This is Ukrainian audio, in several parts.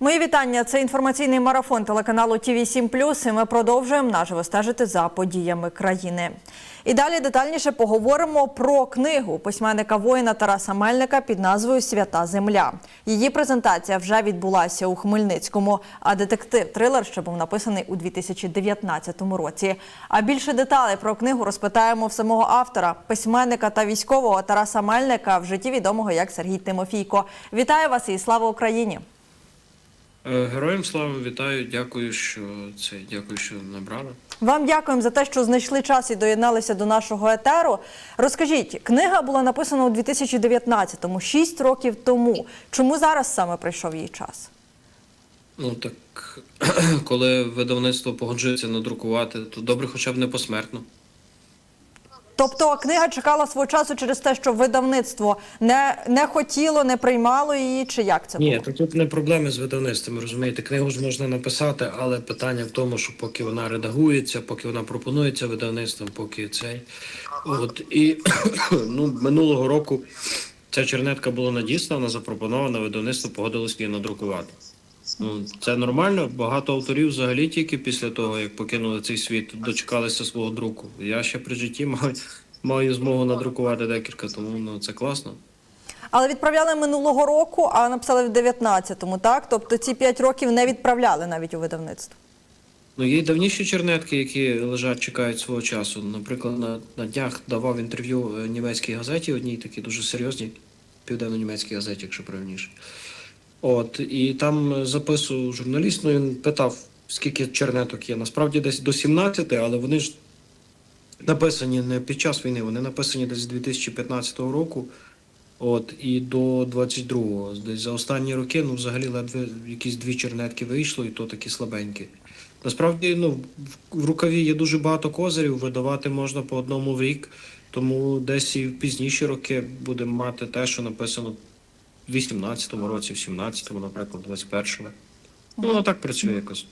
Мої вітання. Це інформаційний марафон телеканалу ТІВІ 7 І ми продовжуємо наживо стежити за подіями країни. І далі детальніше поговоримо про книгу письменника воїна Тараса Мельника під назвою Свята Земля. Її презентація вже відбулася у Хмельницькому. А детектив трилер ще був написаний у 2019 році. А більше деталей про книгу розпитаємо в самого автора, письменника та військового Тараса Мельника, в житті відомого як Сергій Тимофійко. Вітаю вас і слава Україні! Е, Героям слава вітаю, дякую, що це дякую, що набрали. Вам дякуємо за те, що знайшли час і доєдналися до нашого етеру. Розкажіть, книга була написана у 2019-му, 6 років тому. Чому зараз саме прийшов її час? Ну так коли видавництво погоджується надрукувати, то добре, хоча б не посмертно. Тобто книга чекала свого часу через те, що видавництво не, не хотіло, не приймало її, чи як це Ні, було? то тут не проблеми з видавництвом, розумієте, книгу ж можна написати, але питання в тому, що поки вона редагується, поки вона пропонується видавництвом, поки цей. От і ну, минулого року ця чернетка була надіслана, запропонована, видавництво погодилось її надрукувати. Ну, це нормально. Багато авторів взагалі тільки після того, як покинули цей світ, дочекалися свого друку. Я ще при житті маю, маю змогу надрукувати декілька, тому ну, це класно. Але відправляли минулого року, а написали в 19-му, так? Тобто ці 5 років не відправляли навіть у видавництво. Ну, є й давніші чернетки, які лежать, чекають свого часу. Наприклад, на, на днях давав інтерв'ю е, німецькій газеті, одній такій дуже серйозній, південно-німецькій газеті, якщо правильніше. От, і там записував журналіст, ну він питав, скільки чернеток є. Насправді десь до 17, але вони ж написані не під час війни, вони написані десь з 2015 року. От і до 22-го. Десь за останні роки, ну взагалі ледве якісь дві чернетки вийшло, і то такі слабенькі. Насправді, ну в рукаві є дуже багато козирів, видавати можна по одному в рік, тому десь і в пізніші роки будемо мати те, що написано в 18-му році, в 17-му, наприклад, 21-му. Ну, воно так працює якось.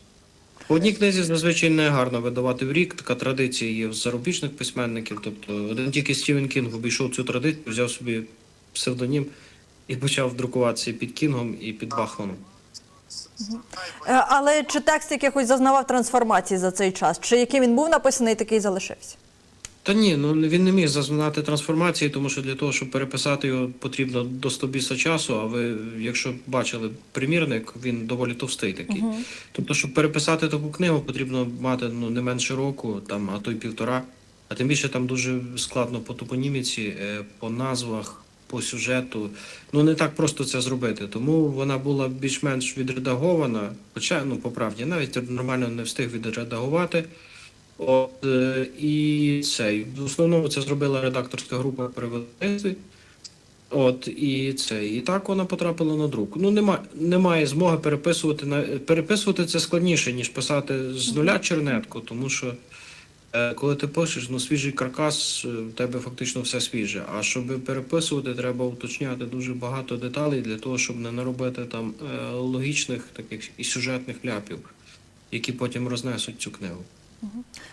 По одній книзі зазвичай не гарно видавати в рік. Така традиція є в зарубіжних письменників. Тобто один тільки Стівен Кінг обійшов цю традицію, взяв собі псевдонім і почав друкуватися під Кінгом, і під Бахманом. Е, Але чи текст якихось зазнавав трансформації за цей час? Чи яким він був написаний, такий залишився? Та ні, ну він не міг зазнати трансформації, тому що для того, щоб переписати його, потрібно до 100 біса часу. А ви, якщо бачили примірник, він доволі товстий такий. Тобто, щоб переписати таку книгу, потрібно мати ну не менше року, там а то й півтора. А тим більше там дуже складно по топоніміці, е, по назвах, по сюжету. Ну не так просто це зробити. Тому вона була більш-менш відредагована. Хоча, ну по правді, навіть нормально не встиг відредагувати. От е, і цей в основному це зробила редакторська група при видавництві. От і це і так вона потрапила на друк. Ну нема, немає змоги переписувати на переписувати це складніше ніж писати з нуля чернетку, тому що е, коли ти пишеш, ну свіжий каркас, е, в тебе фактично все свіже. А щоб переписувати, треба уточняти дуже багато деталей для того, щоб не наробити там е, логічних таких і сюжетних ляпів, які потім рознесуть цю книгу.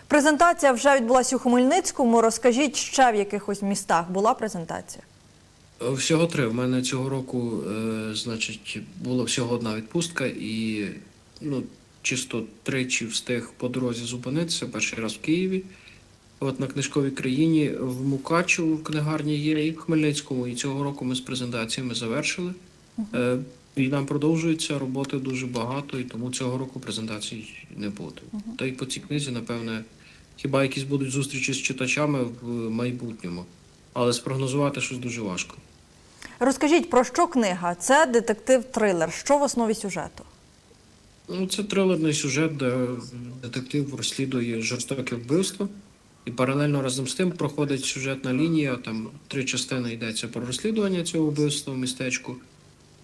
Презентація вже відбулася у Хмельницькому. Розкажіть, ще в якихось містах була презентація? Е, Всього три. В мене цього року, е, значить, була всього одна відпустка, і ну, чисто тричі встиг по дорозі зупинитися. Перший раз в Києві, от на книжковій країні, в Мукачево в книгарні є і в Хмельницькому. І цього року ми з презентаціями завершили. Е, Війна продовжується, роботи дуже багато, і тому цього року презентацій не буде. Та й по цій книзі, напевне, хіба якісь будуть зустрічі з читачами в майбутньому. Але спрогнозувати щось дуже важко. Розкажіть, про що книга? Це детектив-трилер. Що в основі сюжету? Ну, це трилерний сюжет, де детектив розслідує жорстоке вбивство. І паралельно разом з тим проходить сюжетна лінія. Там три частини йдеться про розслідування цього вбивства в містечку,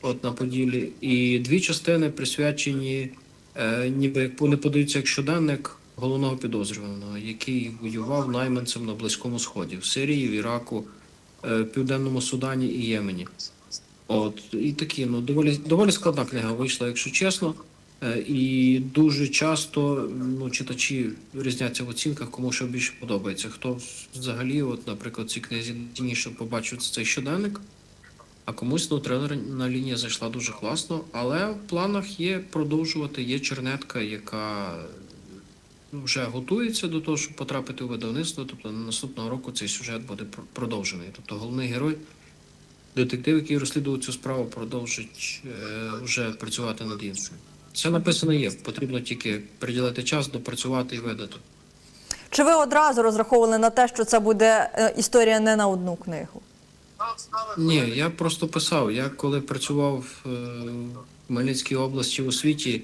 от на Поділі. І дві частини присвячені, е, ніби вони подаються як щоденник головного підозрюваного, який воював найманцем на Близькому Сході в Сирії, в Іраку, е, Південному Судані і Ємені. От і такі, ну доволі доволі складна книга вийшла, якщо чесно. Е, І дуже часто ну, читачі різняться в оцінках, кому що більше подобається. Хто взагалі, от, наприклад, в цій книзі цінніше побачив цей щоденник, а комусь ну, тренерна лінія зайшла дуже класно. Але в планах є продовжувати. Є чернетка, яка ну, вже готується до того, щоб потрапити у видавництво. Тобто наступного року цей сюжет буде продовжений. Тобто головний герой, детектив, який розслідував цю справу, продовжить е, вже працювати над іншим. Це написано є. Потрібно тільки приділити час, допрацювати і видати. Чи ви одразу розраховували на те, що це буде е, історія не на одну книгу? Ні, я просто писав. Я коли працював е, в Хмельницькій області у світі,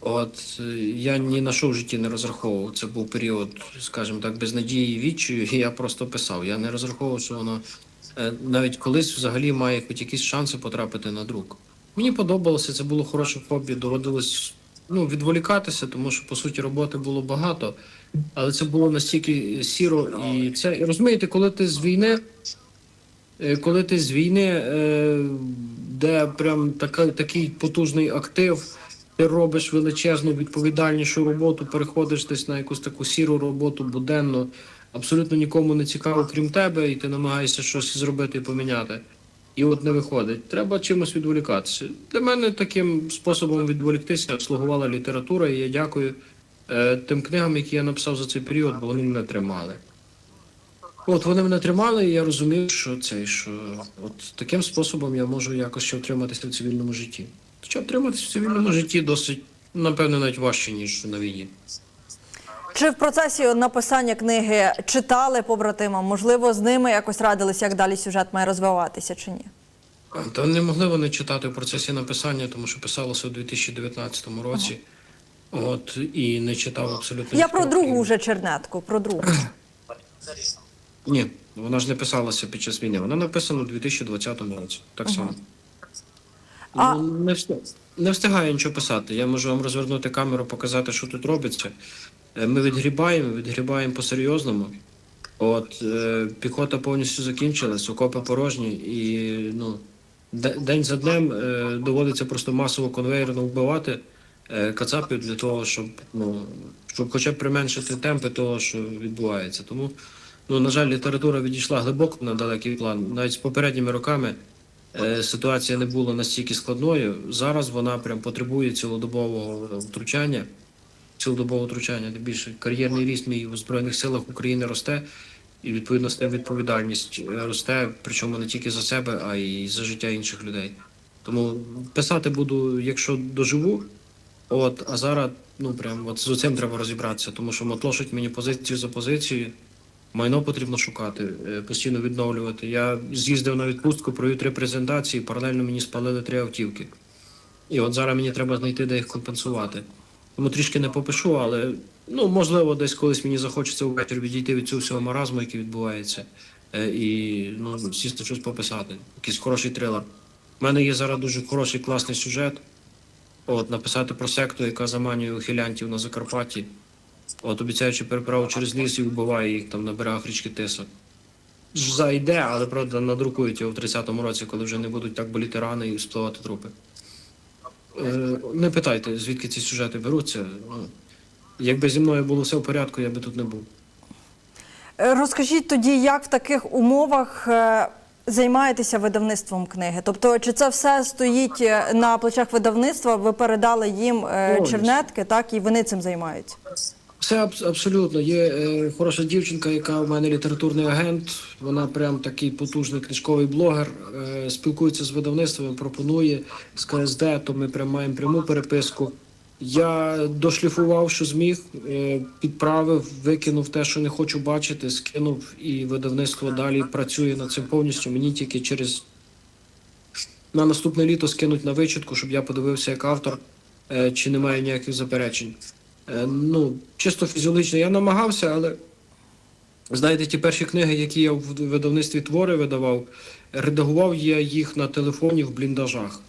от е, я ні на що в житті не розраховував. Це був період, скажімо так, безнадії і відчаю, і я просто писав. Я не розраховував, що воно е, навіть колись взагалі має хоч якісь шанси потрапити на друк. Мені подобалося, це було хороше хобі, доводилось ну, відволікатися, тому що по суті роботи було багато, але це було настільки сіро. І це розумієте, коли ти з війни. Е, Коли ти з війни, е, де прям такий потужний актив, ти робиш величезну відповідальнішу роботу, переходиш десь на якусь таку сіру роботу буденну, абсолютно нікому не цікаво, крім тебе, і ти намагаєшся щось зробити і поміняти. І от не виходить. Треба чимось відволікатися. Для мене таким способом відволіктися слугувала література, і я дякую е, тим книгам, які я написав за цей період, бо вони мене тримали. От вони мене тримали, і я розумів, що це що от таким способом я можу якось ще втриматися в цивільному житті. Хоча втриматися в цивільному житті досить, напевно, навіть важче, ніж на війні. Чи в процесі написання книги читали побратимам? Можливо, з ними якось радилися, як далі сюжет має розвиватися чи ні? Та не могли вони читати в процесі написання, тому що писалося у 2019 році. От і не читав абсолютно. Я про другу вже чернетку, про другу. Ні, вона ж не писалася під час війни. Вона написана у 2020 році. Так само. А- Ну, не, встиг, не встигаю нічого писати. Я можу вам розвернути камеру, показати, що тут робиться. Е, Ми відгрібаємо, відгрібаємо по-серйозному. От е, піхота повністю закінчилась, окопи порожні, і ну, де- день за днем е, доводиться просто масово конвейерно вбивати е, кацапів для того, щоб, ну, щоб хоча б применшити темпи того, що відбувається. Тому, ну, на жаль, література відійшла глибоко на далекий план. Навіть з попередніми роками е, ситуація не була настільки складною. Зараз вона прям потребує цілодобового втручання. Цілодобового втручання, де більше кар'єрний ріст мій у Збройних силах України росте, і відповідно з тим відповідальність е, росте, причому не тільки за себе, а й за життя інших людей. Тому писати буду, якщо доживу. От, а зараз, ну прям от з цим треба розібратися, тому що мотлошить мені позицію за позицією. Майно потрібно шукати, е, постійно відновлювати. Я з'їздив на відпустку, провів три презентації, паралельно мені спалили три автівки. І от зараз мені треба знайти, де їх компенсувати. Тому трішки не попишу, але ну, можливо, десь колись мені захочеться ввечері відійти від цього всього маразму, який відбувається, е, і ну, сісти щось пописати. Якийсь хороший трилер. У мене є зараз дуже хороший класний сюжет. От, написати про секту, яка заманює ухилянтів на Закарпатті. От, обіцяючи переправу через ліс і вбиває їх там на берегах річки Тиса. Зайде, але правда надрукують його в 30-му році, коли вже не будуть так боліти рани і спливати трупи. Е, не питайте, звідки ці сюжети беруться. Ну, якби зі мною було все в порядку, я би тут не був. Е, Розкажіть тоді, як в таких умовах е, займаєтеся видавництвом книги? Тобто, чи це все стоїть е, на плечах видавництва? Ви передали їм е, чернетки, так і вони цим займаються? Все абс- абсолютно. Є е, хороша дівчинка, яка в мене літературний агент. Вона прям такий потужний книжковий блогер. Е, спілкується з видавництвом, пропонує з КСД, то ми прям маємо пряму переписку. Я дошліфував, що зміг, е, підправив, викинув те, що не хочу бачити, скинув, і видавництво далі працює над цим повністю. Мені тільки через на наступне літо скинуть на вичітку, щоб я подивився як автор, е, чи немає ніяких заперечень. Е, Ну, чисто фізіологічно я намагався, але знаєте, ті перші книги, які я в видавництві твори видавав, редагував я їх на телефоні в бліндажах.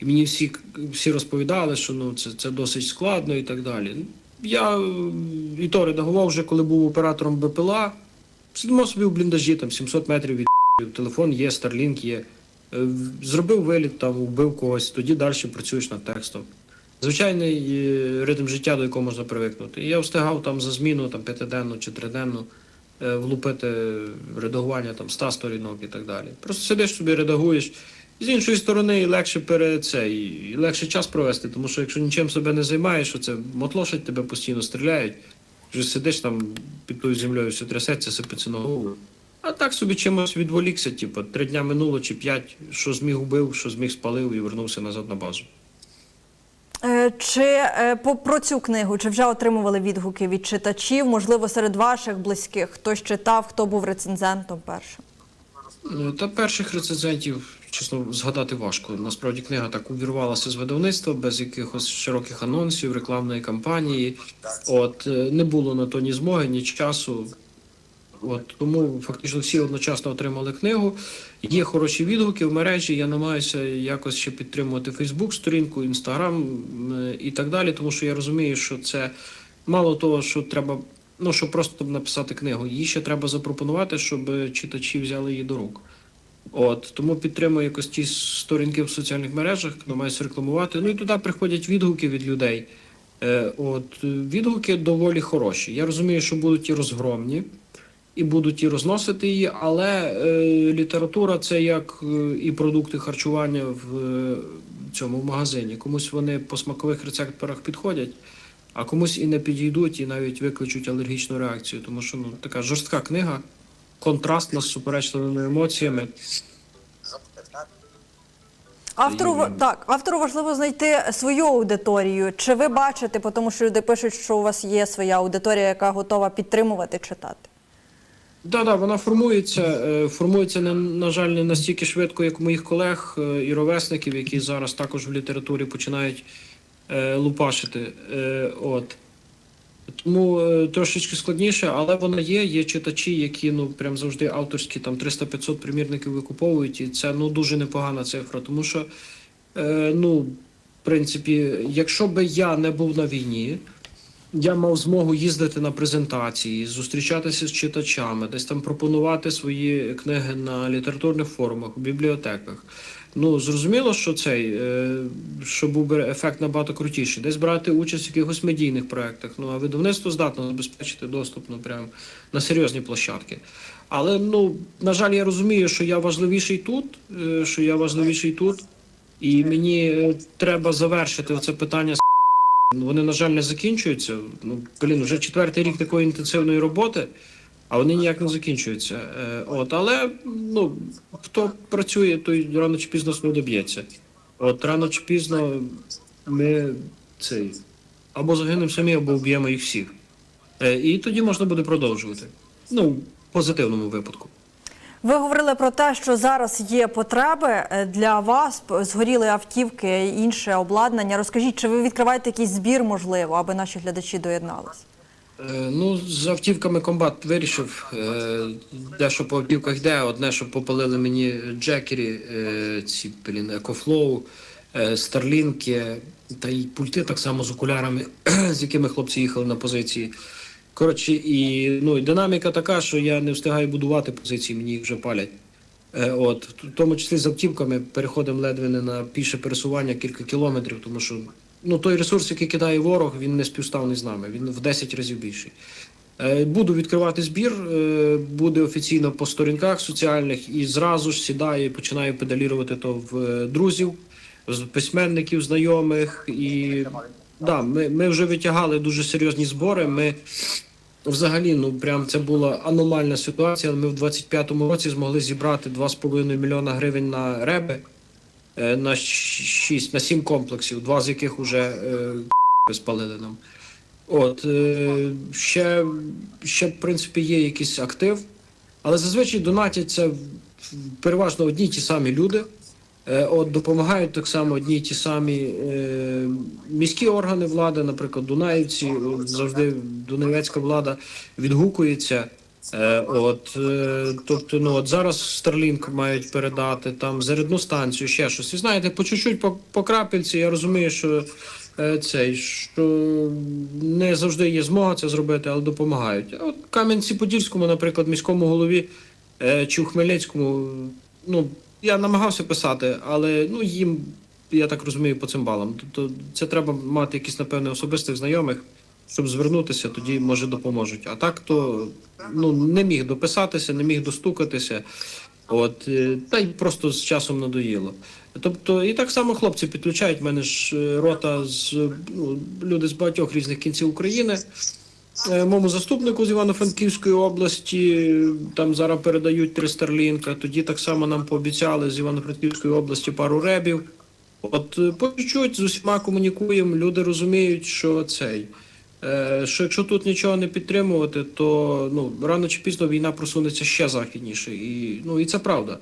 І мені всі, всі розповідали, що ну, це, це досить складно і так далі. Я і то редагував вже, коли був оператором БПЛА. Сидимо собі в бліндажі, там 700 метрів від телефон є, Starlink є. Е, Зробив виліт, там, вбив когось, тоді далі працюєш над текстом. Звичайний е, ритм життя, до якого можна привикнути. І я встигав там за зміну там, п'ятиденну чи триденну е, влупити редагування там 100 сторінок і так далі. Просто сидиш собі, редагуєш. З іншої сторони, легше пере це, і легше час провести, тому що якщо нічим себе не займаєш, що це мотлошать тебе постійно стріляють, вже сидиш там під тою землею, все трясеться, сипеться на голову. А так собі чимось відволікся, типу, три дня минуло чи п'ять, що зміг убив, що зміг спалив і вернувся назад на базу. Е, Чи е, про цю книгу чи вже отримували відгуки від читачів? Можливо, серед ваших близьких хтось читав, хто був рецензентом першим? Ну, Та перших рецензентів, чесно, згадати важко. Насправді книга так увірвалася з видавництва без якихось широких анонсів, рекламної кампанії. От е, не було на то ні змоги, ні часу. От тому фактично всі одночасно отримали книгу. Є хороші відгуки в мережі. Я намагаюся якось ще підтримувати Фейсбук, сторінку, Інстаграм і так далі, тому що я розумію, що це мало того, що треба. Ну, щоб просто написати книгу, її ще треба запропонувати, щоб читачі взяли її до рук. От тому підтримую якось ті сторінки в соціальних мережах, намагаюся рекламувати. Ну і туди приходять відгуки від людей. Е, от відгуки доволі хороші. Я розумію, що будуть і розгромні, і будуть і розносити її, але е, література це як е, і продукти харчування в е, цьому в магазині. Комусь вони по смакових рецепторах підходять, а комусь і не підійдуть, і навіть викличуть алергічну реакцію. Тому що ну така жорстка книга, контрастна з суперечливими емоціями. Автору так, автору важливо знайти свою аудиторію. Чи ви бачите, по тому що люди пишуть, що у вас є своя аудиторія, яка готова підтримувати читати? Да, да, вона формується. е, Формується на, жаль, не настільки швидко, як у моїх колег е, і ровесників, які зараз також в літературі починають е, лупашити. От. Тому трошечки складніше, але вона є. Є читачі, які ну прям завжди авторські там 300-500 примірників викуповують, і це ну дуже непогана цифра. Тому що, ну, в принципі, якщо би я не був на війні, я мав змогу їздити на презентації, зустрічатися з читачами, десь там пропонувати свої книги на літературних форумах, у бібліотеках. Ну, зрозуміло, що цей, е, що був би ефект набагато крутіший. Десь брати участь в якихось медійних проєктах. Ну, а видавництво здатно забезпечити доступ ну, прям на серйозні площадки. Але, ну, на жаль, я розумію, що я важливіший тут, е, що я важливіший тут, і мені е, треба завершити це питання Вони, на жаль, не закінчуються. Ну, блін, вже четвертий рік такої інтенсивної роботи, а вони ніяк не закінчуються. Е, от, але ну, хто працює, той рано чи пізно свого доб'ється. От рано чи пізно ми цей або загинемо самі, або вб'ємо їх всіх. Е, і тоді можна буде продовжувати. Ну, в позитивному випадку. Ви говорили про те, що зараз є потреби е, для вас, згоріли автівки, інше обладнання. Розкажіть, чи ви відкриваєте якийсь збір, можливо, аби наші глядачі доєдналися? Е, Ну, з автівками комбат вирішив. Е, Дещо по автівках йде. Одне, що попалили мені джекері, ці блін, екофлоу, старлінки, та й пульти так само з окулярами, з якими хлопці їхали на позиції. Коротше, і, ну, і динаміка така, що я не встигаю будувати позиції, мені їх вже палять. Е, От, в тому числі з автівками переходимо ледве не на піше пересування кілька кілометрів, тому що ну, той ресурс, який кидає ворог, він не співставний з нами, він в 10 разів більший. Е, Буду відкривати збір, е, буде офіційно по сторінках соціальних і зразу ж сідаю і починаю педалірувати то в е, друзів, з письменників, знайомих. І да, ми, ми вже витягали дуже серйозні збори. Ми Взагалі, ну прям це була аномальна ситуація. Ми в 25-му році змогли зібрати 2,5 мільйона гривень на реби е, на 6, на 7 комплексів, два з яких вже е, спалили нам. От е, ще, ще, в принципі, є якийсь актив, але зазвичай донатять це переважно одні ті самі люди. Е, От допомагають так само одні й ті самі е, міські органи влади, наприклад, Дунаївці, завжди Дунаєвецька влада відгукується. Е, от, тобто, ну от зараз Starlink мають передати там зарядну станцію, ще щось. І знаєте, по чуть-чуть, по, по крапельці, я розумію, що е, цей, що не завжди є змога це зробити, але допомагають. От Кам'янці-Подільському, наприклад, міському голові чи у Хмельницькому, ну я намагався писати, але ну їм, я так розумію, по цим балам. Тобто це треба мати якісь, напевне, особистих знайомих, щоб звернутися, тоді може допоможуть. А так то ну не міг дописатися, не міг достукатися. От, е, та й просто з часом надоїло. Тобто, і так само хлопці підключають в мене ж е, рота з ну, люди з багатьох різних кінців України. Е, Моєму заступнику з Івано-Франківської області там зараз передають три старлінка. Тоді так само нам пообіцяли з Івано-Франківської області пару ребів. От е, по чуть-чуть з усіма комунікуємо. Люди розуміють, що цей. е, Що якщо тут нічого не підтримувати, то ну рано чи пізно війна просунеться ще західніше, і ну і це правда.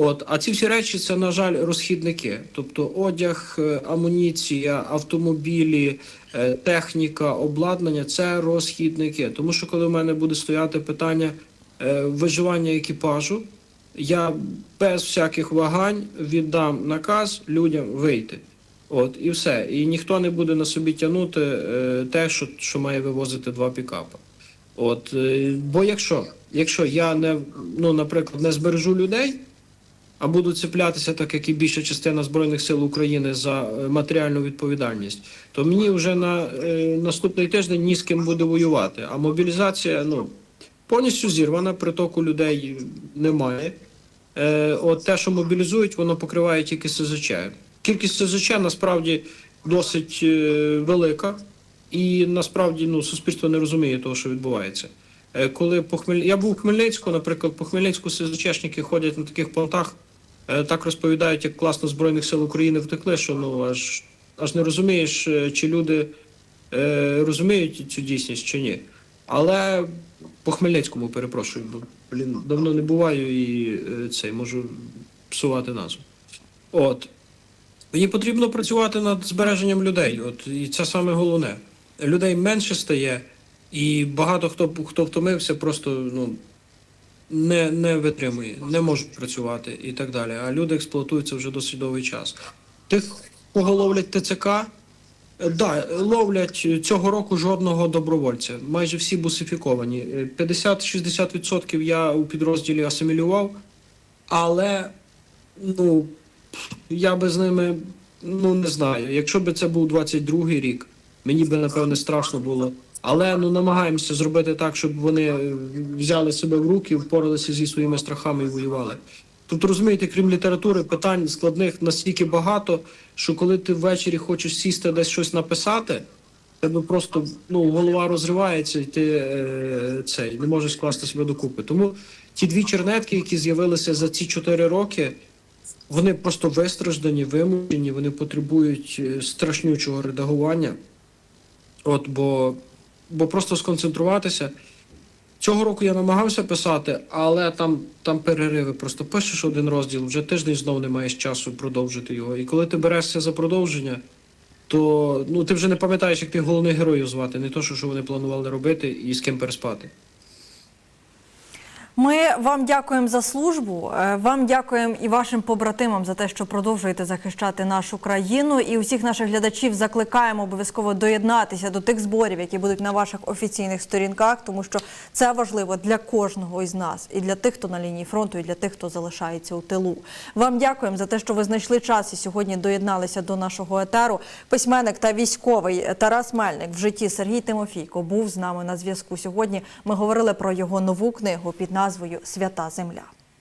От, а ці всі речі це, на жаль, розхідники. Тобто одяг, е, амуніція, автомобілі, е, техніка, обладнання це розхідники. Тому що коли в мене буде стояти питання е, виживання екіпажу, я без всяких вагань віддам наказ людям вийти. От і все. І ніхто не буде на собі тягнути те, що, що має вивозити два пікапи. От, бо якщо, якщо я не, ну, наприклад, не збережу людей, а буду цеплятися, так як і більша частина Збройних сил України за е, матеріальну відповідальність, то мені вже на е, наступний тиждень ні з ким буде воювати. А мобілізація ну, повністю зірвана, притоку людей немає. Е, от те, що мобілізують, воно покриває тільки СЗЧ. Кількість СЗЧ насправді досить е, велика, і насправді ну, суспільство не розуміє того, що відбувається. Е, коли по Хмель... Я був у Хмельницьку, наприклад, по Хмельницьку СЗЧшники ходять на таких понтах, так розповідають, як класно Збройних сил України втекли, що ну аж, аж не розумієш, е, чи люди е, розуміють цю дійсність чи ні. Але по Хмельницькому перепрошую, бо блін, давно не буваю і е, цей можу псувати назву. От. Мені потрібно працювати над збереженням людей. От і це саме головне. Людей менше стає, і багато хто хто втомився, просто ну не, не витримує, не можуть працювати і так далі. А люди експлуатуються вже досить довгий час. Тих, кого ловлять ТЦК, е, да, ловлять цього року жодного добровольця. Майже всі бусифіковані. Е, 50-60% я у підрозділі асимілював, але ну я би з ними ну не знаю. Якщо б це був 22-й рік, мені би напевне страшно було. Але ну намагаємося зробити так, щоб вони е, взяли себе в руки, впоралися зі своїми страхами і воювали. Тут розумієте, крім літератури, питань складних настільки багато, що коли ти ввечері хочеш сісти десь щось написати, тебе просто ну голова розривається, і ти е, цей не можеш скласти себе докупи. Тому ті дві чернетки, які з'явилися за ці чотири роки, вони просто вистраждані, вимушені, вони потребують е, страшнючого редагування. От, бо, бо просто сконцентруватися. Цього року я намагався писати, але там, там перериви. Просто пишеш один розділ, вже тиждень знову не маєш часу продовжити його. І коли ти берешся за продовження, то ну, ти вже не пам'ятаєш, як ти головних героїв звати, не то, що, що вони планували робити і з ким переспати. Ми вам дякуємо за службу. е, Вам дякуємо і вашим побратимам за те, що продовжуєте захищати нашу країну. І усіх наших глядачів закликаємо обов'язково доєднатися до тих зборів, які будуть на ваших офіційних сторінках, тому що це важливо для кожного із нас, і для тих, хто на лінії фронту, і для тих, хто залишається у тилу. Вам дякуємо за те, що ви знайшли час і сьогодні доєдналися до нашого етеру. Письменник та військовий Тарас Мельник в житті Сергій Тимофійко був з нами на зв'язку. Сьогодні ми говорили про його нову книгу під назвою Свята Земля.